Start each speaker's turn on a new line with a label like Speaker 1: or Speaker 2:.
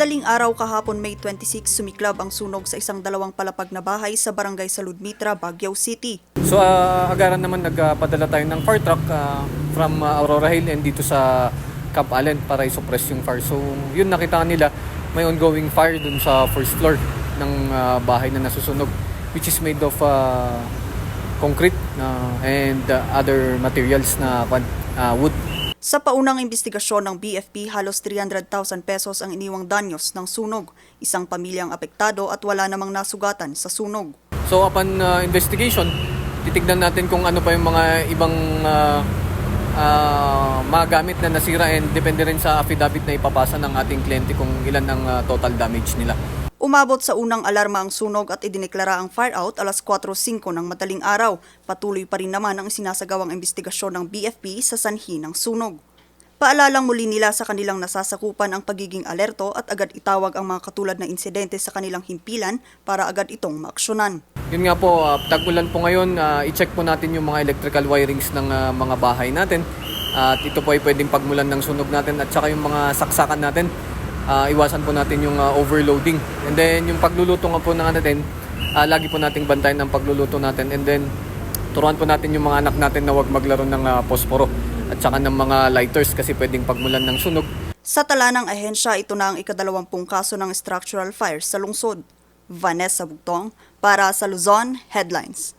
Speaker 1: Madaling araw kahapon May 26 sumiklab ang sunog sa isang dalawang palapag na bahay sa barangay Saludmitra, Baguio City.
Speaker 2: So ah, agaran naman nagpadala tayo ng fire truck ah, from ah, Aurora Hill and dito sa Camp Allen para i-suppress yung fire. So yun nakita nila may ongoing fire dun sa first floor ng ah, bahay na nasusunog which is made of ah, concrete na and ah, other materials na ah, wood.
Speaker 1: Sa paunang investigasyon ng BFP, halos 300,000 pesos ang iniwang danyos ng sunog. Isang pamilyang apektado at wala namang nasugatan sa sunog.
Speaker 2: So upon uh, investigation, titignan natin kung ano pa yung mga ibang uh, uh, mga gamit na nasira and depende rin sa affidavit na ipapasa ng ating kliyente kung ilan ang uh, total damage nila.
Speaker 1: Umabot sa unang alarma ang sunog at idineklara ang fire out alas 4.05 ng madaling araw. Patuloy pa rin naman ang sinasagawang investigasyon ng BFP sa sanhi ng sunog. Paalalang muli nila sa kanilang nasasakupan ang pagiging alerto at agad itawag ang mga katulad na insidente sa kanilang himpilan para agad itong maaksyonan.
Speaker 2: Yun nga po, uh, tag-ulan po ngayon, uh, i-check po natin yung mga electrical wirings ng uh, mga bahay natin. Uh, at ito po ay pwedeng pagmulan ng sunog natin at saka yung mga saksakan natin. Uh, iwasan po natin yung uh, overloading. And then yung pagluluto nga po ng natin, uh, lagi po nating bantayan ang pagluluto natin. And then turuan po natin yung mga anak natin na huwag maglaro ng uh, posporo at saka ng mga lighters kasi pwedeng pagmulan ng sunog.
Speaker 1: Sa tala ng ahensya, ito na ang ikadalawampung kaso ng structural fire sa lungsod. Vanessa Bugtong para sa Luzon Headlines.